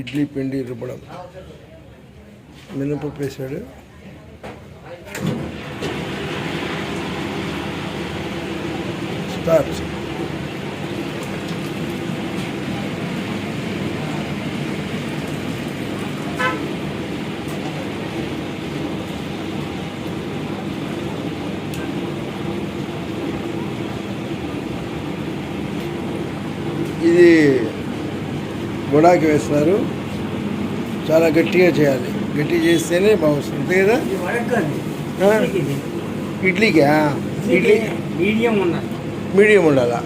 ఇడ్లీ పిండి రుబ్బడం. మినపప్పు వేసాడు. స్టార్ట్ ఇది గుడాకి వేస్తారు చాలా గట్టిగా చేయాలి. గట్టిగా చేస్తేనే బాగుంటుంది. అంతే కదా? ఇడ్లీకి. ఇడ్లీ మీడియం మీడియం ఉండాలా?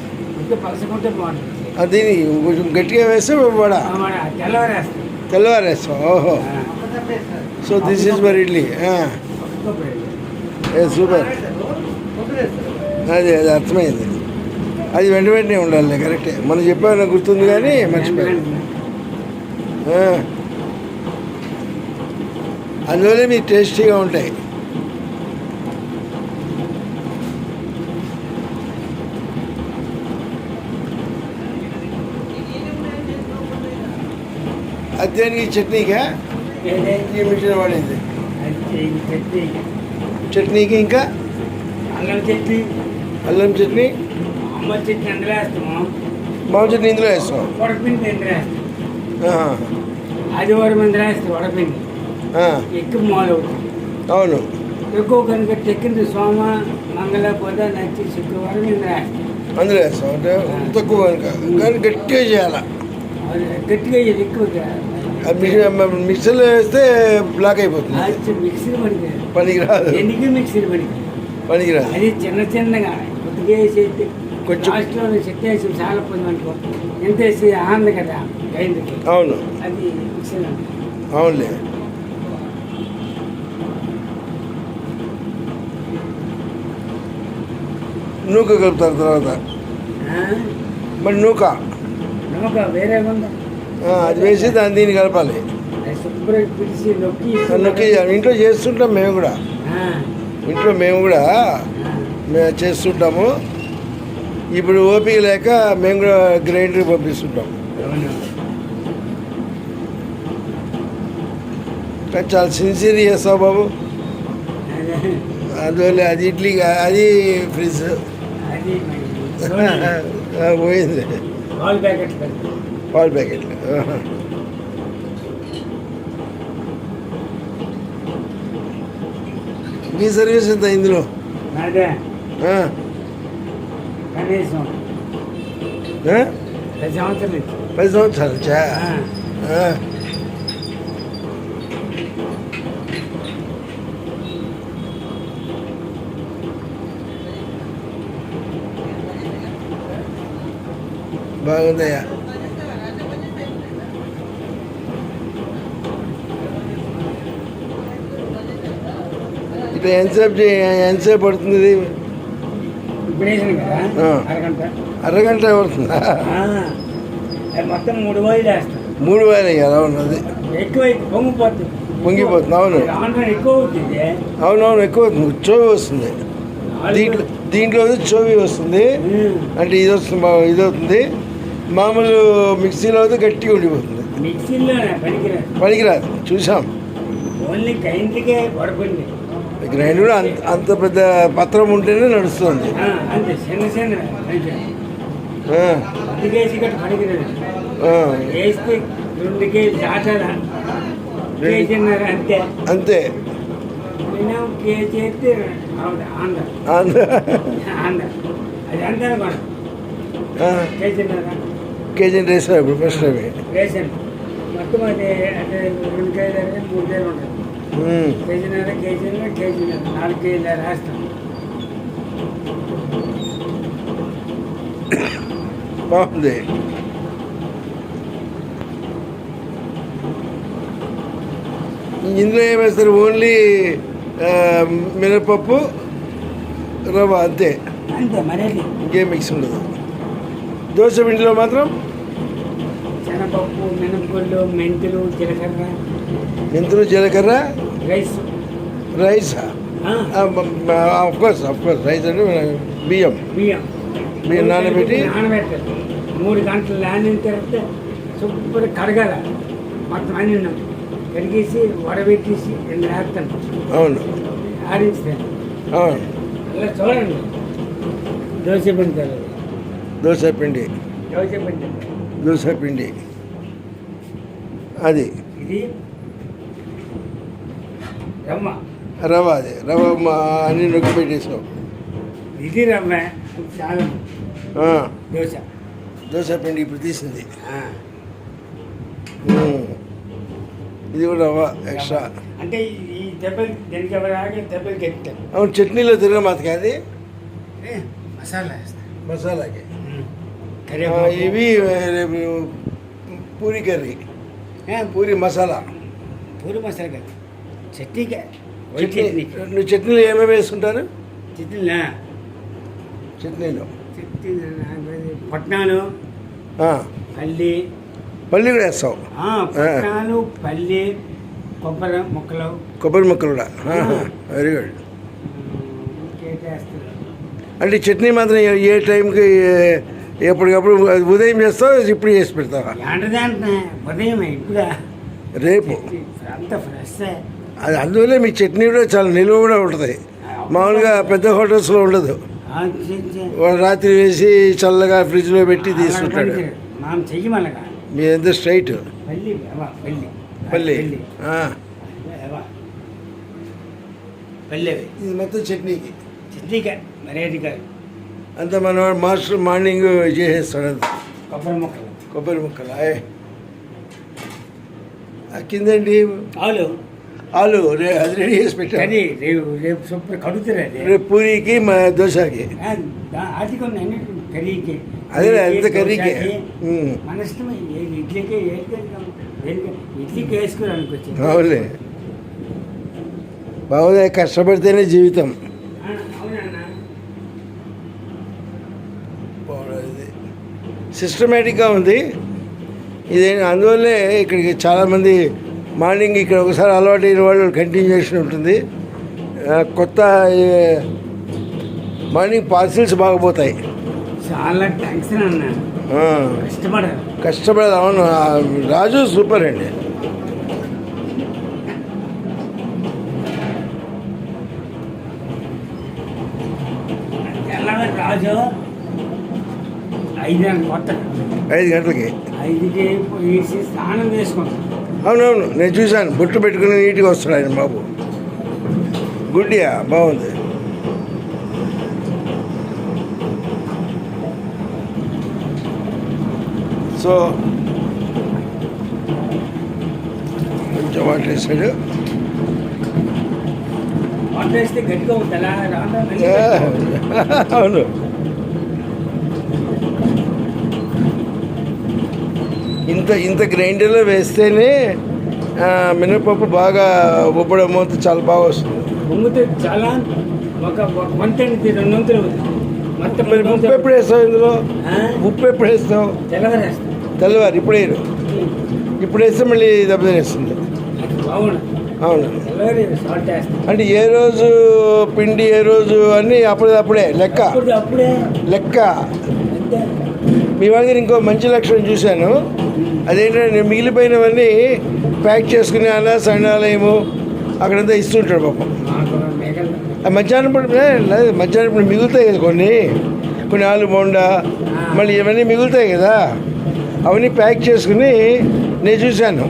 అది కొంచెం గట్టిగా వేస్తే వడ. తెల్లవారేస్తాం. ఓహో. సో దిస్ ఈజ్ మర్ ఇడ్లీ సూపర్ అది అది అర్థమైంది. అది వెంట వెంటనే ఉండాలి కరెక్టే. మనం చెప్పాను గుర్తుంది కానీ మర్చిపోయాను. అందువల్లే మీకు టేస్టీగా ఉంటాయి. అది దేనికి? చట్నీకా? ఈ మిషన్ వాడేది చట్నీకి ఇంకా? అల్లం చట్నీ. అల్లం చట్నీ. అమ్మ చట్నీ అందులో వేస్తాము మామూలు చట్నీ ఇందులో వేస్తాం. వడపిండి అందులో వేస్తాం ఆహా. ఆదివారం అందులో వేస్తాం వడపిండి ఆ, ఎక్కువ మొదలవుతుంది అవును ఎక్కువ కనుక చెక్కింది సోమ మంగళ బుధ నచ్చి శుక్రవారం ఇందులో వేస్తాం అందులో వేస్తాం అంటే తక్కువ కనుక కానీ గట్టిగా చేయాలి అది గట్టిగా ఇది ఎక్కువ అది మిక్సీ మిక్సీలో వేస్తే బ్లాక్ అయిపోతుంది మిక్సీ పనికి పనికి రాదు ఎన్నికి మిక్సీ పనికి పనికి రాదు అది చిన్న చిన్నగా కొద్దిగా వేసి కొంచెం- లాస్ట్లో చెత్త వేసి చాలా పోయింది అనుకో ఎంత వేసి ఆనంద కదా అయింది అవును. అది. అవునులే. నూక కలుపుతారు తర్వాత? మరి నూక? నమ్మక వేరే ఉందా అది వేసి దాన్ని దీన్ని కలపాలి. నొక్కి ఇంట్లో చేస్తుంటాం మేము కూడా. ఇంట్లో మేము కూడా. మేము చేస్తుంటాము. ఇప్పుడు ఓపిక లేక మేము కూడా గ్రైండర్ పంపిస్తుంటాం. చాలా సిన్సియర్ చేస్తావు బాబు. అదే. అందువల్ల అది ఇడ్లీ అది ఫ్రిడ్జ్. పోయింది. పాలు ప్యాకెట్లు. మీ సర్వీస్ ఎంత ఇందులో కనీసం? పది సంవత్సరాలు. పది సంవత్సరాలు చా ఆ. బాగుందయ్యా ఇట్లా ఎంతసేపు ఎంతసేపు పడుతుంది ఇది ఇప్పుడు వేసిన కదా ఆ. అరగంట. పడుతుందా మొత్తం మూడు వాయిలు వేస్తాం మూడు ఎక్కువ పొంగిపోతుంది పొంగిపోతుంది, అవును. ఆంధ్రం ఎక్కువ అవుతుంది. అవునవును ఎక్కువ చోవి వస్తుంది. దీంట్లో దీంట్లో చోవి వస్తుంది. అంటే ఇది వస్తుంది ఇది అవుతుంది. మామూలు మిక్సీలో అయితే గట్టిగా ఉండిపోతుంది. మిక్సీలో పనికిరాదు. పనికిరాదు. చూసాం. ఓన్లీ కైంట్కే పడుకుంది. గ్రైండర్ కూడా అంత అంత పెద్ద పత్రం ఉంటేనే నడుస్తుంది. అంతే కేజీ కేజీ కేజీ కేజీ రేసా ఇప్పుడు ఫస్ట్ టైం మొత్తం అది అంటే రెండు కేజీలు మూడు కేజీలు ఉంటుంది. కేజీన్నర కేజీన్నర కేజీన్నర నాలుగు కేజీలు రాస్తాం బాగుంది. ఇందులో ఏం వేస్తారు ఓన్లీ మినపప్పు రవ్వ అంతే. అంతే మరేది? ఇంకేం మిక్స్ ఉండదు. దోశ పిండిలో మాత్రం? శనగపప్పు మినపగుళ్ళు మెంతులు జీలకర్ర. మెంతులు జీలకర్ర రైస్ రైస్ ఆ, of course of course rice అంటే బియ్యం. బియ్యం. బియ్యం నానబెట్టి? నానబెట్టాలి మూడు గంటలు నానిన తర్వాత శుభ్ర కడగాల. మొత్తం అన్ని కడిగేసి వడబెట్టేసి రెండు వేస్తాను అవును. ఆడించుతాను అవును. అలా చూడండి. దోశ పెడతారు దోశ పిండి. దోశ పెడతారు దోశ పిండి. అది. ఇది రవ అది రవ మా అన్ని నొక్కి పెట్టేసావు ఇది రవ్వ దోశ. దోశ పిండి ఇప్పుడు తీసింది. ఇది కూడా రవ ఎక్స్ట్రా. అంటే ఈ దెబ్బలు దీనికి ఎవరాగే దెబ్బలు చెప్తాను అవును చట్నీలో తిరగమాతకి అది మసాలా మసాలాకి. ఇవి పూరి కర్రీ. పూరి మసాలా. పూరి మసాలా కాదు చట్నీకే. చట్నీ నువ్వు చట్నీలో ఏమేమి వేసుకుంటారు? చట్నీనా? చట్నీలో. చట్నీ పట్నాలు పల్లి. పల్లి కూడా వేస్తావు. పట్నాలు పల్లి కొబ్బరి ముక్కలు. కొబ్బరి ముక్కలు కూడా. వెరీ గుడ్ అంటే చట్నీ మాత్రం ఏ- టైంకి ఎప్పటికప్పుడు ఉదయం చేస్తావు ఇప్పుడు చేసి పెడతావా? ఉదయం రేపు. అంత ఫ్రెష్. అది అందువల్లే మీ చట్నీ కూడా చాలా నిల్వ కూడా ఉంటుంది. మామూలుగా పెద్ద హోటల్స్లో ఉండదు. వాడు రాత్రి వేసి చల్లగా ఫ్రిడ్జ్లో పెట్టి తీసుకుంటాడు. మీ ఎంత స్ట్రైట్? పల్లి ఇది మొత్తం చట్నీకి. కాదు. అంత మన మాస్టర్ మార్నింగ్ చేసేస్తాడు అంత. కొబ్బరి ముక్కలు. కొబ్బరి ముక్కలు? కిందండి ఆలు రే అది రెడీ చేసి పెట్టాను అది రేపు రేపు సూపర్ రేపు పూరికి మా దోశకి. అది కొన్ని కర్రీకి. అదే అంత కర్రీకే. మన ఇష్టమే ఇడ్లీకి ఇడ్లీకి అవునులే. బాగుంది కష్టపడితేనే జీవితం. సిస్టమేటిక్గా ఉంది. ఇది అందువల్లే ఇక్కడికి చాలామంది మార్నింగ్ ఇక్కడ ఒకసారి అలవాటు అయిన వాళ్ళు కంటిన్యూషన్ ఉంటుంది. కొత్త మార్నింగ్ పార్సిల్స్ బాగా పోతాయి. చాలా టెన్షన్ అన్నా. ఆ, కష్టపడాలి. కష్టపడదు అవును. రాజు సూపర్ అండి. రాజు? ఐదు గంటల కొత్త ఐదు గంటలకి. ఐదుకి స్నానం చేసుకుంటాం అవునవును నేను చూశాను. బొట్టు పెట్టుకుని నీట్గా వస్తాడు ఆయన బాబు. గుడ్డియా? బాగుంది. సో కొంచెం వాటర్ వేసాడు. అవును. ఇంత ఇంత గ్రైండర్లో వేస్తేనే మినపప్పు బాగా ఉబ్బడం చాలా బాగా వస్తుంది. చాలా ఒక రెండు వంతులు మరి ఉప్పు. ఎప్పుడు వేస్తావు ఇందులో? ఉప్పు ఎప్పుడు వేస్తావు? తెల్లవారు ఇప్పుడు వేయరు ఇప్పుడు వేస్తే మళ్ళీ దెబ్బతినేస్తుంది అవును. అంటే ఏ రోజు పిండి ఏ రోజు అన్నీ అప్పుడే అప్పుడే లెక్క. లెక్క. మీ వాళ్ళ ఇంకో మంచి లక్షణం చూశాను. అదేంటంటే మిగిలిపోయినవన్నీ ప్యాక్ చేసుకునే అనాస అనాలయము అక్కడంతా ఇస్తుంటాడు పాపం. మధ్యాహ్నం పూట ఏ, లేదు మధ్యాహ్నం పూట మిగులుతాయి కదా కొన్ని. కొన్ని ఆలు బోండా మళ్ళీ ఇవన్నీ మిగులుతాయి కదా. అవన్నీ ప్యాక్ చేసుకుని నేను చూశాను.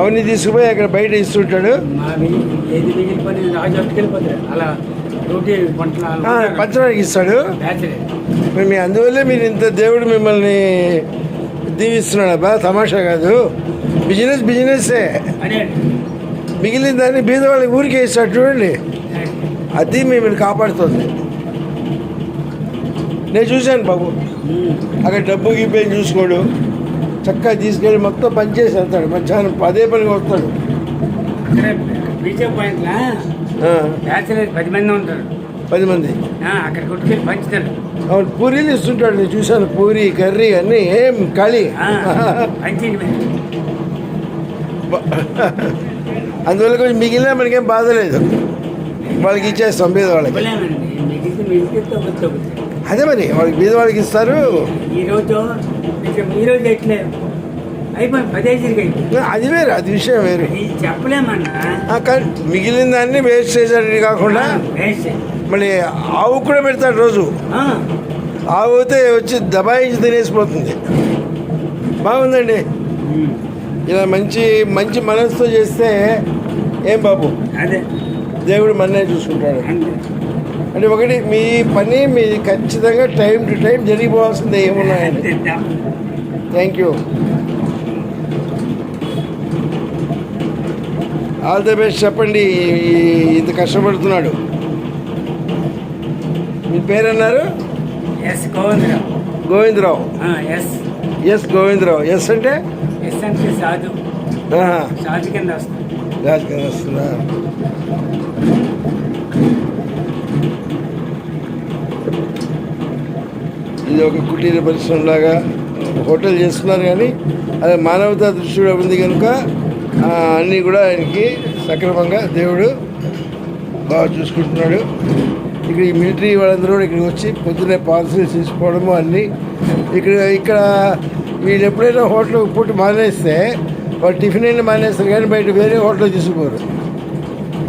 అవన్నీ తీసుకుపోయి అక్కడ బయట ఇస్తుంటాడు. పంచడానికి ఇస్తాడు. మీ అందువల్లే మీరు ఇంత దేవుడు మిమ్మల్ని దీవిస్తున్నాడు. అబ్బా తమాషా కాదు. బిజినెస్ బిజినెస్సే మిగిలిన దాన్ని బీద వాళ్ళకి ఊరికే ఇస్తాడు చూడండి. అది మిమ్మల్ని కాపాడుతుంది. నేను చూశాను బాబు. అక్కడ డబ్బు గిబ్బే చూసుకోడు. చక్కగా తీసుకెళ్ళి మొత్తం పనిచేసి వెళ్తాడు. మధ్యాహ్నం అదే పనిగా వస్తాడు. పది మంది ఉంటారు. పది మంది. అక్కడ కొట్టుకెళ్ళి పంచుతారు. అవును పూరీలు ఇస్తుంటాడు నేను చూశాను పూరి కర్రీ అన్నీ ఏం ఖాళీ పంచి అందువల్ల కొంచెం మిగిలిన మనకేం బాధ లేదు. వాళ్ళకి ఇచ్చేస్తాం బీద వాళ్ళకి. అదే మరి వాళ్ళకి బీద వాళ్ళకి ఇస్తారు. అది వేరు అది విషయం వేరు. చెప్పలేమన్నా? మిగిలిన దాన్ని వేస్ట్ చేశాడని కాకుండా మళ్ళీ ఆవు కూడా పెడతాడు రోజు. ఆవు అయితే వచ్చి దబాయించి తినేసిపోతుంది. బాగుందండి. ఇలా మంచి మంచి మనసుతో చేస్తే ఏం బాబు? అదే. దేవుడు మన్నే చూసుకుంటాడు. అంటే ఒకటి మీ పని మీ ఖచ్చితంగా టైం టు టైం జరిగిపోవాల్సిందే ఏమున్నాయండి. Thank you all the best చెప్పండి ఇంత కష్టపడుతున్నాడు. మీ పేరన్నారు? S Govindarao. Govindarao. S. S Govindarao. S అంటే? ఎస్ అంటే సాధు. సాధు కింద వస్తుంది. రాజకీయం వస్తుందా? ఇది ఒక కుటీర పరిశ్రమలాగా హోటల్ చేస్తున్నారు కానీ అది మానవతా దృష్టి కూడా ఉంది కనుక అన్నీ కూడా ఆయనకి సక్రమంగా దేవుడు బాగా చూసుకుంటున్నాడు. ఇక్కడ ఈ మిలిటరీ వాళ్ళందరూ కూడా ఇక్కడికి వచ్చి పొద్దున్నే పాలసీలు తీసుకోవడము అన్నీ. ఇక్కడ ఇక్కడ వీళ్ళు ఎప్పుడైనా హోటల్ పూట మానేస్తే వాళ్ళు టిఫిన్ అయినా మానేస్తారు కానీ బయట వేరే హోటల్ తీసుకోరు.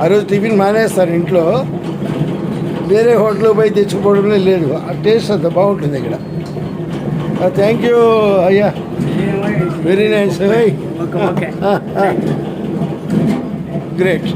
ఆ రోజు టిఫిన్ మానేస్తారు ఇంట్లో. వేరే హోటల్ పోయి తెచ్చుకోవడమే లేదు. ఆ టేస్ట్ అంత బాగుంటుంది ఇక్కడ. థ్యాంక్ యూ అయ్యా. Very nice great